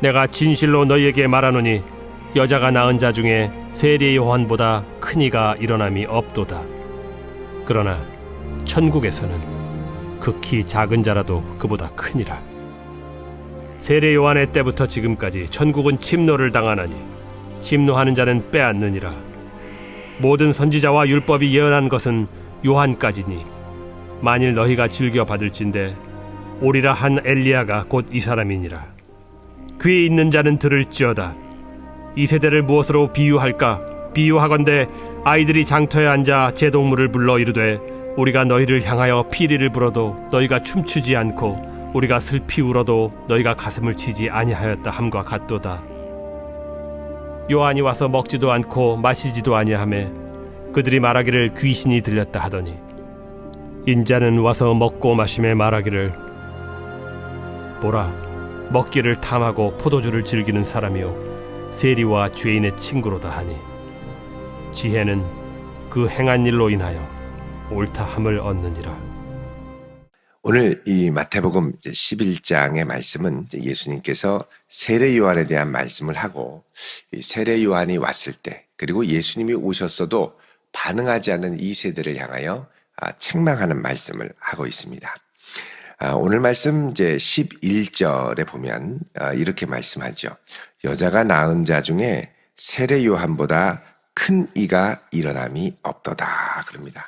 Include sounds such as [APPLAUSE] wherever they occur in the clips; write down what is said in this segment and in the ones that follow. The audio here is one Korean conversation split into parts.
내가 진실로 너희에게 말하노니 여자가 낳은 자 중에 세례 요한보다 큰 이가 일어남이 없도다. 그러나 천국에서는 극히 작은 자라도 그보다 크니라. 세례 요한의 때부터 지금까지 천국은 침노를 당하나니 침노하는 자는 빼앗느니라. 모든 선지자와 율법이 예언한 것은 요한까지니 만일 너희가 즐겨 받을진대 오리라 한 엘리야가 곧 이 사람이니라. 귀 있는 자는 들을지어다. 이 세대를 무엇으로 비유할까? 비유하건대 아이들이 장터에 앉아 제 동물을 불러 이르되 우리가 너희를 향하여 피리를 불어도 너희가 춤추지 않고 우리가 슬피 울어도 너희가 가슴을 치지 아니하였다 함과 같도다. 요한이 와서 먹지도 않고 마시지도 아니하매 그들이 말하기를 귀신이 들렸다 하더니 인자는 와서 먹고 마심에 말하기를 보라 먹기를 탐하고 포도주를 즐기는 사람이요 세리와 죄인의 친구로다 하니 지혜는 그 행한 일로 인하여 옳다함을 얻느니라 오늘 이 마태복음 11장의 말씀은 예수님께서 세례 요한에 대한 말씀을 하고 이 세례 요한이 왔을 때 그리고 예수님이 오셨어도 반응하지 않는 이 세대를 향하여 아, 책망하는 말씀을 하고 있습니다. 아, 오늘 말씀 이제 11절에 보면 아, 이렇게 말씀하죠. 여자가 낳은 자 중에 세례 요한보다 큰 이가 일어남이 없도다 그럽니다.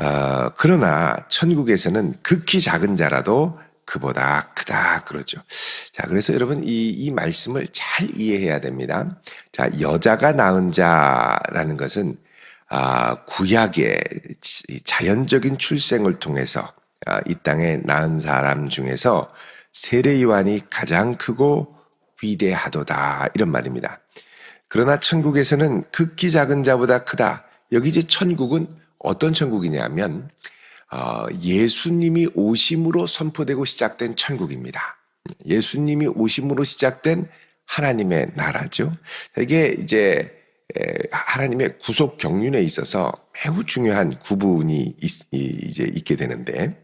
어, 그러나 천국에서는 극히 작은 자라도 그보다 크다 그러죠. 자, 그래서 여러분 이, 이 말씀을 잘 이해해야 됩니다. 자, 여자가 낳은 자라는 것은 아, 구약의 이 자연적인 출생을 통해서 아, 이 땅에 낳은 사람 중에서 세례 요한이 가장 크고 위대하도다 이런 말입니다. 그러나 천국에서는 극히 작은 자보다 크다. 여기 이제 천국은 어떤 천국이냐면 어, 예수님이 오심으로 선포되고 시작된 천국입니다. 예수님이 오심으로 시작된 하나님의 나라죠. 이게 이제 에, 하나님의 구속 경륜에 있어서 매우 중요한 구분이 있, 이- 이제 있게 되는데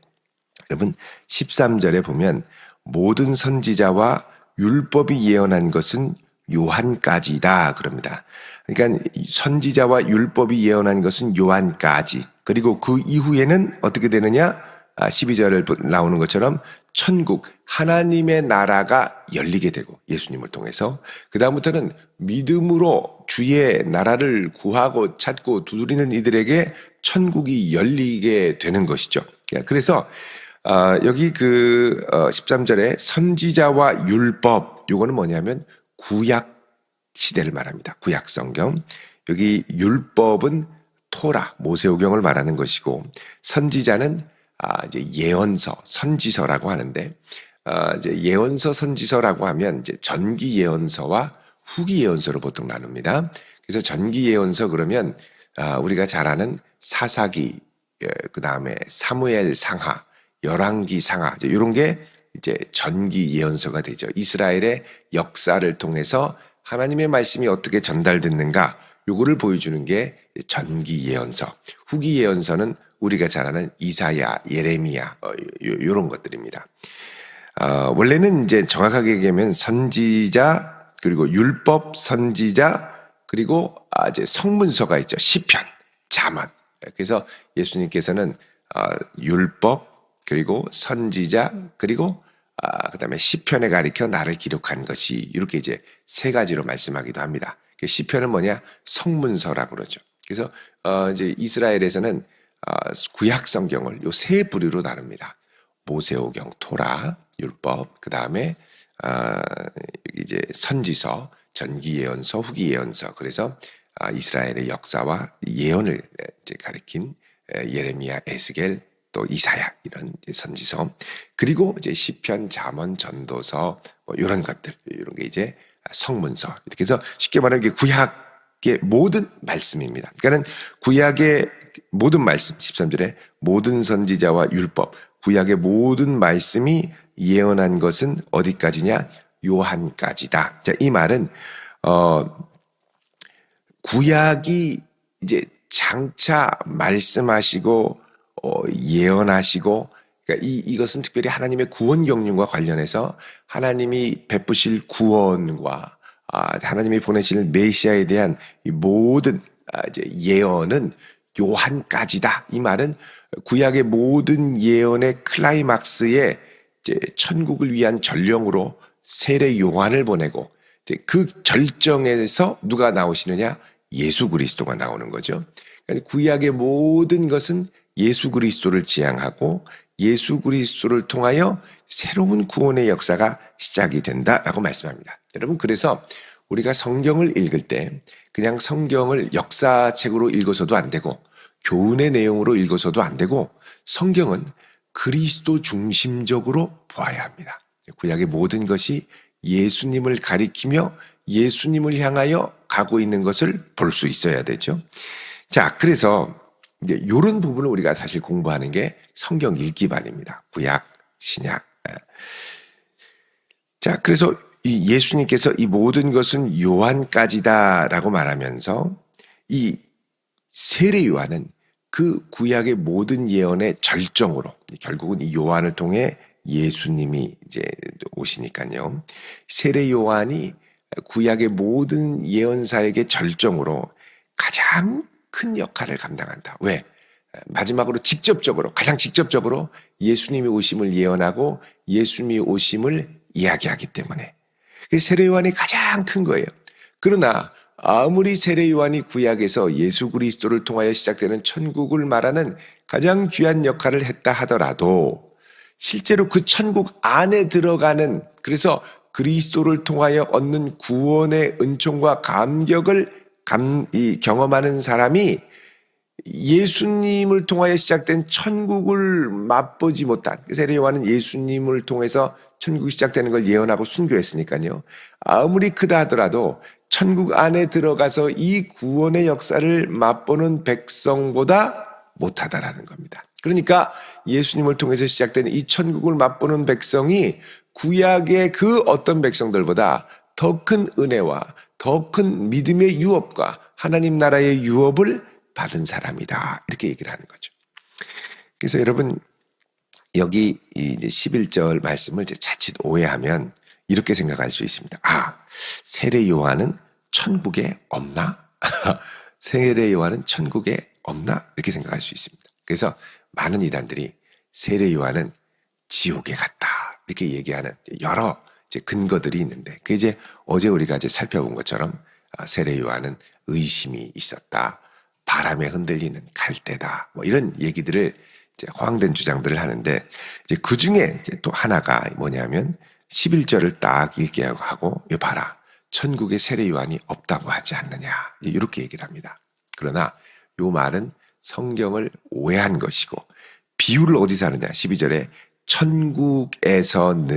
여러분 13절에 보면 모든 선지자와 율법이 예언한 것은 요한까지다 그럽니다. 그러니까 이 선지자와 율법이 예언한 것은 요한까지. 그리고 그 이후에는 어떻게 되느냐? 아, 12절을 나오는 것처럼 천국 하나님의 나라가 열리게 되고 예수님을 통해서 그 다음부터는 믿음으로 주의 나라를 구하고 찾고 두드리는 이들에게 천국이 열리게 되는 것이죠. 그래서 아, 여기 그 어, 13절에 선지자와 율법 요거는 뭐냐면 구약 시대를 말합니다. 구약 성경. 여기 율법은 토라, 모세오경을 말하는 것이고 선지자는 아, 이제 예언서, 선지서라고 하는데 아, 이제 예언서, 선지서라고 하면 이제 전기 예언서와 후기 예언서로 보통 나눕니다. 그래서 전기 예언서 그러면 아, 우리가 잘 아는 사사기, 그 다음에 사무엘 상하, 열왕기 상하 이런 게 이제 전기 예언서가 되죠. 이스라엘의 역사를 통해서 하나님의 말씀이 어떻게 전달됐는가 요거를 보여주는 게 전기 예언서. 후기 예언서는 우리가 잘 아는 이사야, 예레미야 어, 요, 요런 것들입니다. 어, 원래는 이제 정확하게 얘기하면 선지자 그리고 율법 선지자 그리고 아, 이제 성문서가 있죠. 시편, 잠언. 그래서 예수님께서는 어, 율법 그리고 선지자 그리고 아, 그다음에 시편에 가리켜 나를 기록한 것이 이렇게 이제 세 가지로 말씀하기도 합니다. 그 시편은 뭐냐 성문서라고 그러죠. 그래서 어, 이제 이스라엘에서는 어, 구약 성경을 요 세 부류로 나눕니다. 모세오경, 토라, 율법, 그 다음에 어, 이제 선지서, 전기 예언서, 후기 예언서. 그래서 아, 이스라엘의 역사와 예언을 이제 가리킨 에, 예레미야, 에스겔, 또 이사야 이런 선지서 그리고 이제 시편, 잠언, 전도서 뭐 이런 것들 이런 게 이제 성문서 이렇게 해서 쉽게 말하면 이게 구약의 모든 말씀입니다. 그러니까는 구약의 모든 말씀 13절에 모든 선지자와 율법 구약의 모든 말씀이 예언한 것은 어디까지냐 요한까지다. 자, 이 말은 어 구약이 이제 장차 말씀하시고 어, 예언하시고 그러니까 이 이것은 특별히 하나님의 구원 경륜과 관련해서 하나님이 베푸실 구원과 아, 하나님이 보내실 메시아에 대한 이 모든 아, 이제 예언은 요한까지다. 이 말은 구약의 모든 예언의 클라이막스에 이제 천국을 위한 전령으로 세례 요한을 보내고 이제 그 절정에서 누가 나오시느냐? 예수 그리스도가 나오는 거죠. 그러니까 구약의 모든 것은 예수 그리스도를 지향하고 예수 그리스도를 통하여 새로운 구원의 역사가 시작이 된다라고 말씀합니다. 여러분 그래서 우리가 성경을 읽을 때 그냥 성경을 역사책으로 읽어서도 안 되고 교훈의 내용으로 읽어서도 안 되고 성경은 그리스도 중심적으로 보아야 합니다. 구약의 모든 것이 예수님을 가리키며 예수님을 향하여 가고 있는 것을 볼 수 있어야 되죠. 자, 그래서 이제 이런 부분을 우리가 사실 공부하는 게 성경 읽기반입니다. 구약, 신약. 예. 자, 그래서 이 예수님께서 이 모든 것은 요한까지다라고 말하면서 이 세례 요한은 그 구약의 모든 예언의 절정으로 결국은 이 요한을 통해 예수님이 이제 오시니까요. 세례 요한이 구약의 모든 예언사에게 절정으로 가장 큰 역할을 감당한다. 왜? 마지막으로 직접적으로 가장 직접적으로 예수님이 오심을 예언하고 예수님이 오심을 이야기하기 때문에 그 세례 요한이 가장 큰 거예요. 그러나 아무리 세례 요한이 구약에서 예수 그리스도를 통하여 시작되는 천국을 말하는 가장 귀한 역할을 했다 하더라도 실제로 그 천국 안에 들어가는 그래서 그리스도를 통하여 얻는 구원의 은총과 감격을 감, 이, 경험하는 사람이 예수님을 통하여 시작된 천국을 맛보지 못한 그 세례 요한은 예수님을 통해서 천국이 시작되는 걸 예언하고 순교했으니까요. 아무리 크다 하더라도 천국 안에 들어가서 이 구원의 역사를 맛보는 백성보다 못하다라는 겁니다. 그러니까 예수님을 통해서 시작된 이 천국을 맛보는 백성이 구약의 그 어떤 백성들보다 더 큰 은혜와 더 큰 믿음의 유업과 하나님 나라의 유업을 받은 사람이다. 이렇게 얘기를 하는 거죠. 그래서 여러분 여기 이 이제 11절 말씀을 이제 자칫 오해하면 이렇게 생각할 수 있습니다. 아, 세례 요한은 천국에 없나? [LAUGHS] 세례 요한은 천국에 없나? 이렇게 생각할 수 있습니다. 그래서 많은 이단들이 세례 요한은 지옥에 갔다. 이렇게 얘기하는 여러 이제 근거들이 있는데 그 이제 어제 우리가 이제 살펴본 것처럼 아, 세례 요한은 의심이 있었다. 바람에 흔들리는 갈대다. 뭐 이런 얘기들을 이제 허황된 주장들을 하는데 이제 그 중에 또 하나가 뭐냐면 11절을 딱 읽게 하고 이 봐라. 천국에 세례 요한이 없다고 하지 않느냐. 이렇게 얘기를 합니다. 그러나 요 말은 성경을 오해한 것이고 비유를 어디서 하느냐. 12절에 천국에서는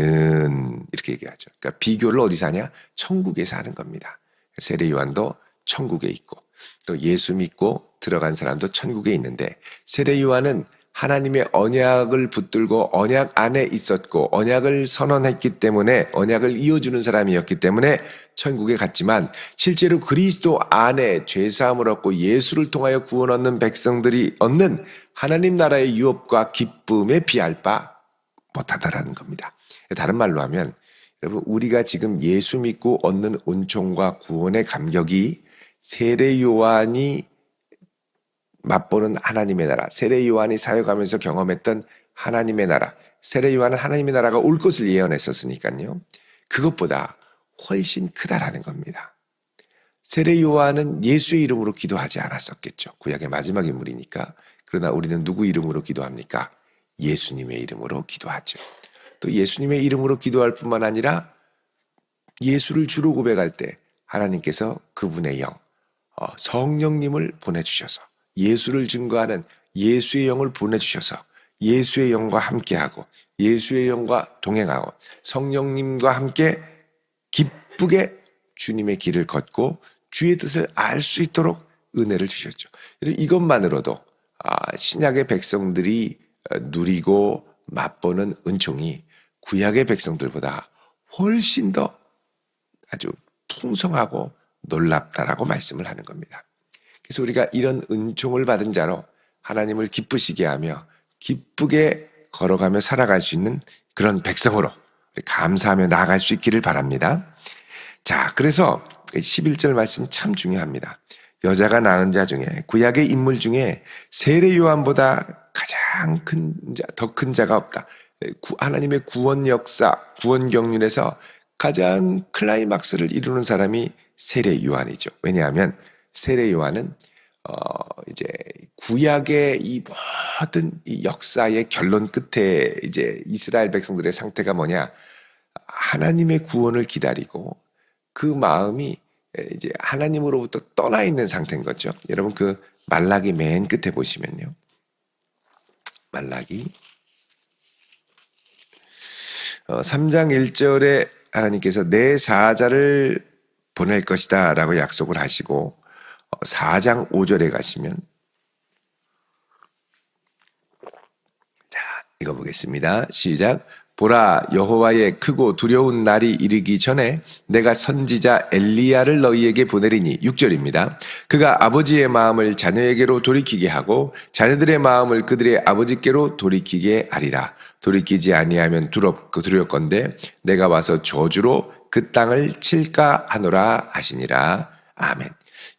이렇게 얘기하죠. 그러니까 비교를 어디서 하냐? 천국에서 하는 겁니다. 세례 요한도 천국에 있고 또 예수 믿고 들어간 사람도 천국에 있는데 세례 요한은 하나님의 언약을 붙들고 언약 안에 있었고 언약을 선언했기 때문에 언약을 이어주는 사람이었기 때문에 천국에 갔지만 실제로 그리스도 안에 죄 사함을 얻고 예수를 통하여 구원 얻는 백성들이 얻는 하나님 나라의 유업과 기쁨에 비할 바 못하다라는 겁니다. 다른 말로 하면 여러분 우리가 지금 예수 믿고 얻는 은총과 구원의 감격이 세례 요한이 맛보는 하나님의 나라, 세례 요한이 사역하면서 경험했던 하나님의 나라, 세례 요한은 하나님의 나라가 올 것을 예언했었으니까요. 그것보다 훨씬 크다라는 겁니다. 세례 요한은 예수의 이름으로 기도하지 않았었겠죠. 구약의 마지막 인물이니까. 그러나 우리는 누구 이름으로 기도합니까? 예수님의 이름으로 기도하죠. 또 예수님의 이름으로 기도할 뿐만 아니라 예수를 주로 고백할 때 하나님께서 그분의 영, 어, 성령님을 보내주셔서 예수를 증거하는 예수의 영을 보내주셔서 예수의 영과 함께하고 예수의 영과 동행하고 성령님과 함께 기쁘게 주님의 길을 걷고 주의 뜻을 알 수 있도록 은혜를 주셨죠. 이것만으로도 아, 신약의 백성들이 어, 누리고 맛보는 은총이 구약의 백성들보다 훨씬 더 아주 풍성하고 놀랍다라고 말씀을 하는 겁니다. 그래서 우리가 이런 은총을 받은 자로 하나님을 기쁘시게 하며 기쁘게 걸어가며 살아갈 수 있는 그런 백성으로 감사하며 나아갈 수 있기를 바랍니다. 자, 그래서 11절 말씀 참 중요합니다. 여자가 낳은 자 중에 구약의 인물 중에 세례 요한보다 가장 큰 자, 더 큰 자가 없다. 구- 하나님의 구원 역사, 구원 경륜에서 가장 클라이막스를 이루는 사람이 세례 요한이죠. 왜냐하면 세례 요한은 어 이제 구약의 이 모든 이 역사의 결론 끝에 이제 이스라엘 백성들의 상태가 뭐냐? 하나님의 구원을 기다리고 그 마음이 이제 하나님으로부터 떠나 있는 상태인 거죠. 여러분 그 말라기 맨 끝에 보시면요. 말라기 어, 3장 1절에 하나님께서 내 사자를 보낼 것이다 라고 약속을 하시고 어, 4장 5절에 가시면 자 이거 보겠습니다. 시작 보라 여호와의 크고 두려운 날이 이르기 전에 내가 선지자 엘리야를 너희에게 보내리니 6절입니다. 그가 아버지의 마음을 자녀에게로 돌이키게 하고 자녀들의 마음을 그들의 아버지께로 돌이키게 하리라. 돌이키지 아니하면 두렵고 두렵건대 내가 와서 저주로 그 땅을 칠까 하노라 하시니라. 아멘.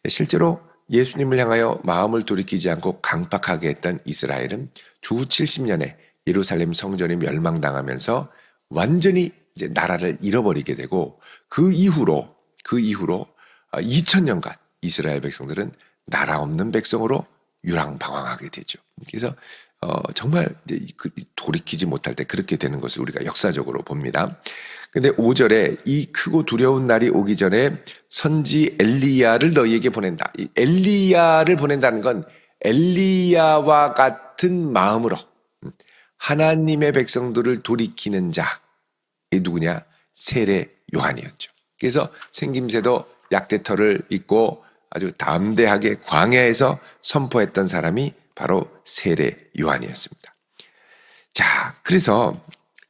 실제로 예수님을 향하여 마음을 돌이키지 않고 강박하게 했던 이스라엘은 주 70년에 예루살렘 성전이 멸망당하면서 완전히 이제 나라를 잃어버리게 되고 그 이후로 그 이후로 2000년간 이스라엘 백성들은 나라 없는 백성으로 유랑방황하게 되죠. 그래서 어, 정말 그 돌이키지 못할 때 그렇게 되는 것을 우리가 역사적으로 봅니다. 근데 5절에 이 크고 두려운 날이 오기 전에 선지 엘리야를 너희에게 보낸다. 이 엘리야를 보낸다는 건 엘리야와 같은 마음으로 음, 하나님의 백성들을 돌이키는 자. 이 누구냐? 세례 요한이었죠. 그래서 생김새도 약대털을 입고 아주 담대하게 광야에서 선포했던 사람이 바로 세례 요한이었습니다. 자, 그래서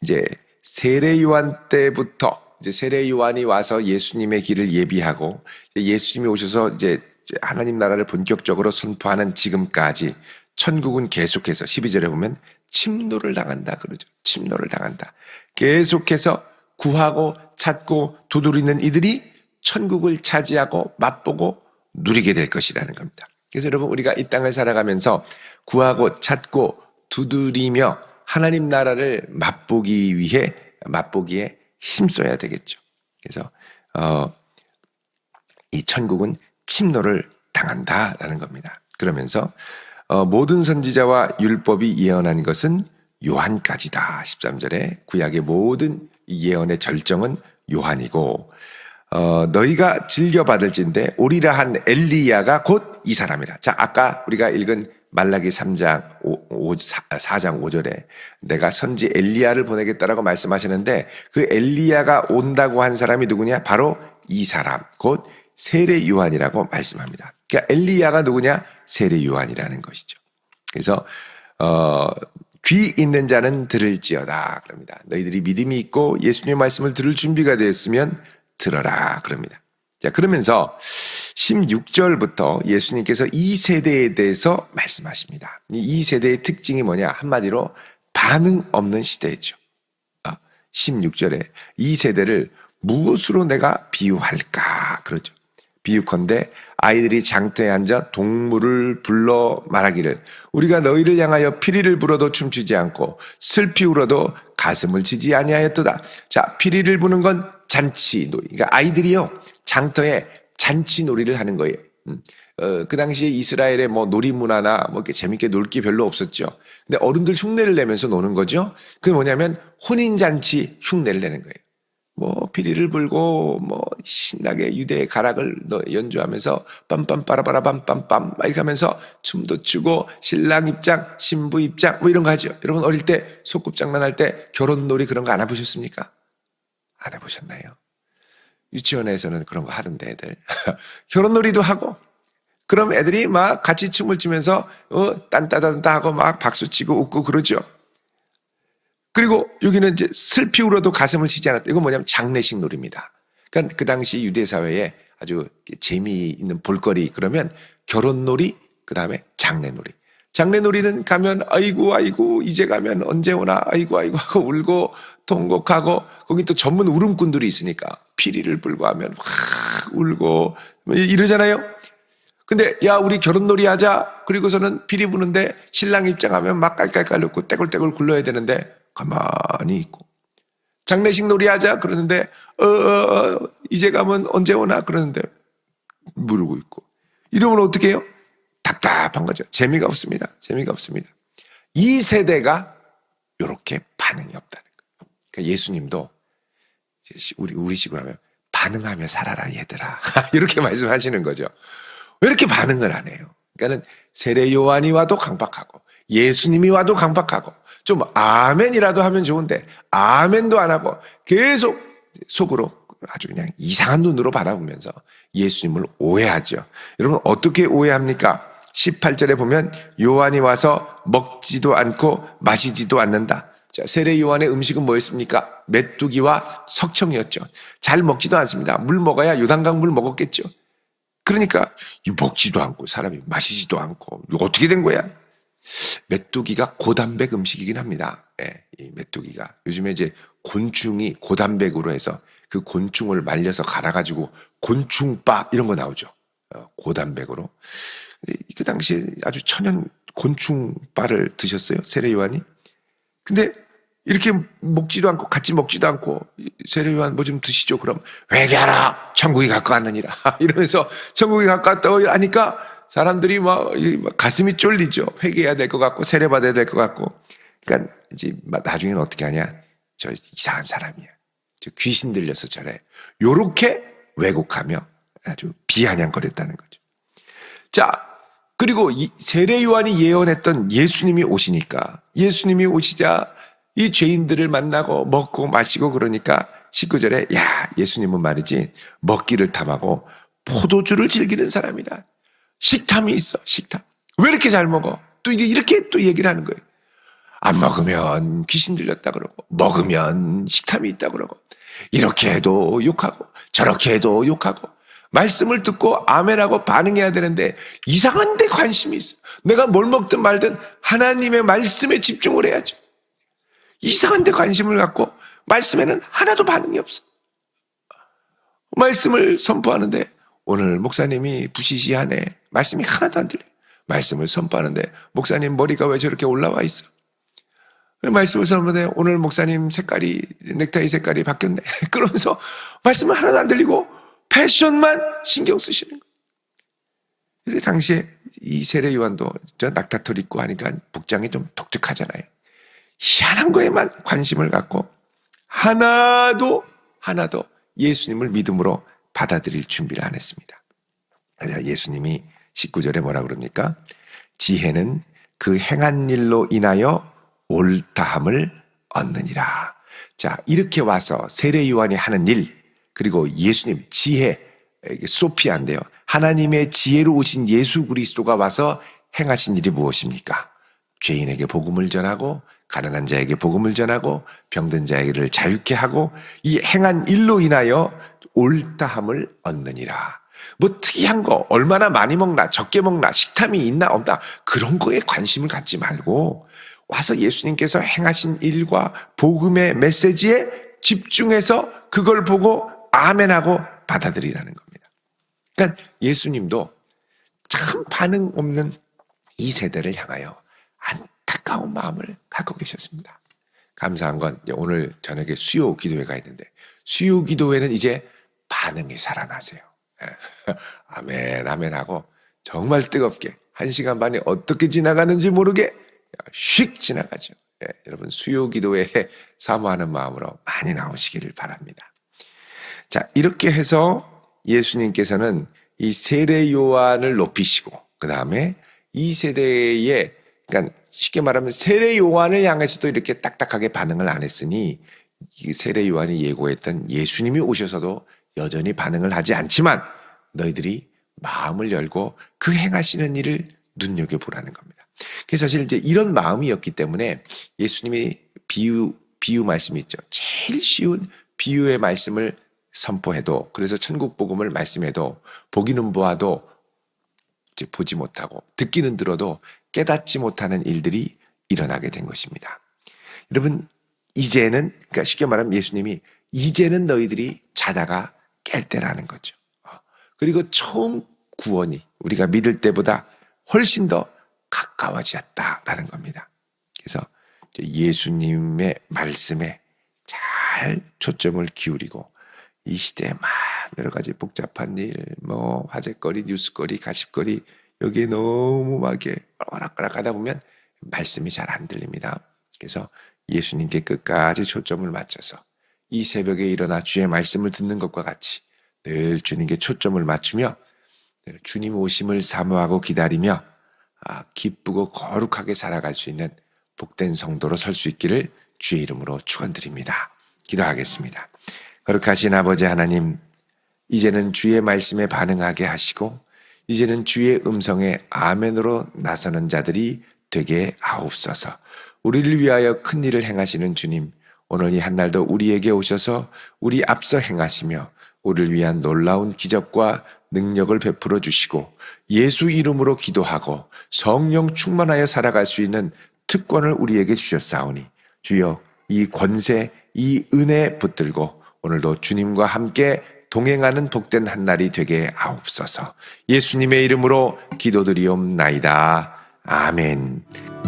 이제 세례 요한 때부터 이제 세례 요한이 와서 예수님의 길을 예비하고 예수님이 오셔서 이제 하나님 나라를 본격적으로 선포하는 지금까지 천국은 계속해서 12절에 보면 침노를 당한다 그러죠. 침노를 당한다. 계속해서 구하고 찾고 두드리는 이들이 천국을 차지하고 맛보고 누리게 될 것이라는 겁니다. 그래서 여러분 우리가 이 땅을 살아가면서 구하고 찾고 두드리며 하나님 나라를 맛보기 위해 맛보기에 힘써야 되겠죠. 그래서 어, 이 천국은 침노를 당한다라는 겁니다. 그러면서 어, 모든 선지자와 율법이 예언한 것은 요한까지다. 13절에 구약의 모든 예언의 절정은 요한이고 어, 너희가 즐겨 받을진데 오리라 한 엘리야가 곧 이 사람이라. 자, 아까 우리가 읽은 말라기 3장 5, 4장 5절에 내가 선지 엘리야를 보내겠다라고 말씀하시는데 그 엘리야가 온다고 한 사람이 누구냐? 바로 이 사람, 곧 세례 요한이라고 말씀합니다. 그러니까 엘리야가 누구냐? 세례 요한이라는 것이죠. 그래서 어, 귀 있는 자는 들을지어다 그럽니다. 너희들이 믿음이 있고 예수님의 말씀을 들을 준비가 되었으면 들어라 그럽니다. 자, 그러면서 16절부터 예수님께서 이 세대에 대해서 말씀하십니다. 이 세대의 특징이 뭐냐? 한마디로 반응 없는 시대죠. 16절에 이 세대를 무엇으로 내가 비유할까? 그러죠. 비유컨대 아이들이 장터에 앉아 동물을 불러 말하기를 우리가 너희를 향하여 피리를 불어도 춤추지 않고 슬피 울어도 가슴을 치지 아니하였도다. 자, 피리를 부는 건 잔치놀이. 그러니까 아이들이요 장터에 잔치놀이를 하는 거예요. 음. 어, 그 당시에 이스라엘의 뭐 놀이 문화나 뭐 이렇게 재밌게 놀 게 별로 없었죠. 근데 어른들 흉내를 내면서 노는 거죠. 그게 뭐냐면 혼인 잔치 흉내를 내는 거예요. 뭐 피리를 불고 뭐 신나게 유대의 가락을 연주하면서 빰빰 빠라바라 빰빰빰 막 이렇게 하면서 춤도 추고 신랑 입장 신부 입장 뭐 이런 거 하죠. 여러분 어릴 때 소꿉장난 할 때 결혼놀이 그런 거 안 해보셨습니까? 안 해보셨나요? 유치원에서는 그런 거 하던데 애들 [LAUGHS] 결혼놀이도 하고 그럼 애들이 막 같이 춤을 추면서 어 딴따단따 하고 막 박수 치고 웃고 그러죠. 그리고 여기는 이제 슬피 울어도 가슴을 치지 않았다. 이건 뭐냐면 장례식 놀입니다. 그러니까 그 당시 유대 사회에 아주 재미있는 볼거리 그러면 결혼놀이 그다음에 장례놀이. 장례놀이는 가면 아이고 아이고 이제 가면 언제 오나 아이고 아이고 하고 울고 통곡하고 거기 또 전문 울음꾼들이 있으니까 피리를 불고 하면 확 울고 뭐 이러잖아요. 근데 야 우리 결혼놀이 하자 그리고서는 피리 부는데 신랑 입장하면 막 깔깔깔 웃고 떼굴떼굴 굴러야 되는데 가만히 있고 장례식 놀이 하자 그러는데 어, 어, 어, 이제 가면 언제 오나 그러는데 모르고 있고 이러면 어떻게 해요? 답답한 거죠. 재미가 없습니다. 재미가 없습니다. 이 세대가 이렇게 반응이 없다는 거예요. 그러니까 예수님도 우리 우리식으로 하면 반응하며 살아라 얘들아 [LAUGHS] 이렇게 말씀하시는 거죠. 왜 이렇게 반응을 안 해요? 그러니까는 세례 요한이 와도 강박하고 예수님이 와도 강박하고 좀 아멘이라도 하면 좋은데 아멘도 안 하고 계속 속으로 아주 그냥 이상한 눈으로 바라보면서 예수님을 오해하죠. 여러분 어떻게 오해합니까? 18절에 보면 요한이 와서 먹지도 않고 마시지도 않는다. 자, 세례 요한의 음식은 뭐였습니까? 메뚜기와 석청이었죠. 잘 먹지도 않습니다. 물 먹어야 요단강 물 먹었겠죠. 그러니까 이 먹지도 않고 사람이 마시지도 않고 이거 어떻게 된 거야? 메뚜기가 고단백 음식이긴 합니다. 예, 이 메뚜기가 요즘에 이제 곤충이 고단백으로 해서 그 곤충을 말려서 갈아가지고 곤충밥 이런 거 나오죠. 어, 고단백으로. 그 당시에 아주 천연 곤충밥을 드셨어요 세례 요한이. 근데 이렇게 먹지도 않고 같이 먹지도 않고 세례 요한 뭐 좀 드시죠. 그럼 회개하라 천국이 가까웠느니라 [LAUGHS] 이러면서 천국이 가까웠다고 하니까 사람들이 막, 이막 가슴이 쫄리죠. 회개해야 될 것 같고 세례 받아야 될 것 같고. 그러니까 이제 막 나중에는 어떻게 하냐? 저 이상한 사람이야. 저 귀신 들려서 저래. 요렇게 왜곡하며 아주 비아냥거렸다는 거죠. 자, 그리고 이 세례 요한이 예언했던 예수님이 오시니까 예수님이 오시자 이 죄인들을 만나고 먹고 마시고 그러니까 19절에 야, 예수님은 말이지 먹기를 탐하고 포도주를 즐기는 사람이다. 식탐이 있어, 식탐. 왜 이렇게 잘 먹어? 또 이제 이렇게 또 얘기를 하는 거예요. 안 먹으면 귀신 들렸다 그러고, 먹으면 식탐이 있다 그러고, 이렇게 해도 욕하고, 저렇게 해도 욕하고, 말씀을 듣고 아멘하고 반응해야 되는데, 이상한 데 관심이 있어. 내가 뭘 먹든 말든 하나님의 말씀에 집중을 해야죠. 이상한 데 관심을 갖고, 말씀에는 하나도 반응이 없어. 말씀을 선포하는데, 오늘 목사님이 부시시하네. 말씀이 하나도 안 들려. 말씀을 선포하는데 목사님 머리가 왜 저렇게 올라와 있어? 말씀을 선포하는데 오늘 목사님 색깔이 넥타이 색깔이 바뀌었네. [LAUGHS] 그러면서 말씀은 하나도 안 들리고 패션만 신경 쓰시는 거예요. 그래서 당시에 이 세례 요한도 저 낙타털 입고 하니까 복장이 좀 독특하잖아요. 희한한 거에만 관심을 갖고 하나도 하나도 예수님을 믿음으로 받아들일 준비를 안 했습니다. 예수님이 19절에 뭐라 그럽니까? 지혜는 그 행한 일로 인하여 옳다함을 얻느니라. 자, 이렇게 와서 세례 요한이 하는 일, 그리고 예수님 지혜, 소피아인데요. 하나님의 지혜로 오신 예수 그리스도가 와서 행하신 일이 무엇입니까? 죄인에게 복음을 전하고 가난한 자에게 복음을 전하고 병든 자에게를 자유케 하고 이 행한 일로 인하여 옳다함을 얻느니라. 뭐 특이한 거 얼마나 많이 먹나 적게 먹나 식탐이 있나 없나 그런 거에 관심을 갖지 말고 와서 예수님께서 행하신 일과 복음의 메시지에 집중해서 그걸 보고 아멘하고 받아들이라는 겁니다. 그러니까 예수님도 참 반응 없는 이 세대를 향하여 안타까운 마음을 갖고 계셨습니다. 감사한 건 오늘 저녁에 수요 기도회가 있는데 수요 기도회는 이제 반응이 살아나세요. 예. [LAUGHS] 아멘, 아멘 하고 정말 뜨겁게 한 시간 반이 어떻게 지나가는지 모르게 휙 지나가죠. 예, 여러분 수요 기도회에 [LAUGHS] 사모하는 마음으로 많이 나오시기를 바랍니다. 자, 이렇게 해서 예수님께서는 이 세례 요한을 높이시고 그 다음에 이 세대에 그러니까 쉽게 말하면 세례 요한을 향해서도 이렇게 딱딱하게 반응을 안 했으니 이 세례 요한이 예고했던 예수님이 오셔서도 여전히 반응을 하지 않지만 너희들이 마음을 열고 그 행하시는 일을 눈여겨 보라는 겁니다. 그래서 사실 이제 이런 마음이었기 때문에 예수님이 비유 비유 말씀이 있죠. 제일 쉬운 비유의 말씀을 선포해도 그래서 천국 복음을 말씀해도 보기는 보아도 이제 보지 못하고 듣기는 들어도 깨닫지 못하는 일들이 일어나게 된 것입니다. 여러분 이제는 그러니까 쉽게 말하면 예수님이 이제는 너희들이 자다가 깰 때라는 거죠. 어, 그리고 처음 구원이 우리가 믿을 때보다 훨씬 더 가까워졌다라는 겁니다. 그래서 예수님의 말씀에 잘 초점을 기울이고 이 시대에 막 여러 가지 복잡한 일, 뭐 화제거리, 뉴스거리, 가십거리 여기에 너무 막에 오락가락 하다 보면 말씀이 잘 안 들립니다. 그래서 예수님께 끝까지 초점을 맞춰서 이 새벽에 일어나 주의 말씀을 듣는 것과 같이 늘 주님께 초점을 맞추며 늘 주님 오심을 사모하고 기다리며 아, 기쁘고 거룩하게 살아갈 수 있는 복된 성도로 설 수 있기를 주의 이름으로 축원드립니다. 기도하겠습니다. 거룩하신 아버지 하나님, 이제는 주의 말씀에 반응하게 하시고 이제는 주의 음성에 아멘으로 나서는 자들이 되게 하옵소서. 우리를 위하여 큰 일을 행하시는 주님, 오늘 이 한날도 우리에게 오셔서 우리 앞서 행하시며 우리를 위한 놀라운 기적과 능력을 베풀어 주시고 예수 이름으로 기도하고 성령 충만하여 살아갈 수 있는 특권을 우리에게 주셨사오니 주여 이 권세, 이 은혜 붙들고 오늘도 주님과 함께 동행하는 복된 한 날이 되게 하옵소서. 예수님의 이름으로 기도드리옵나이다. 아멘.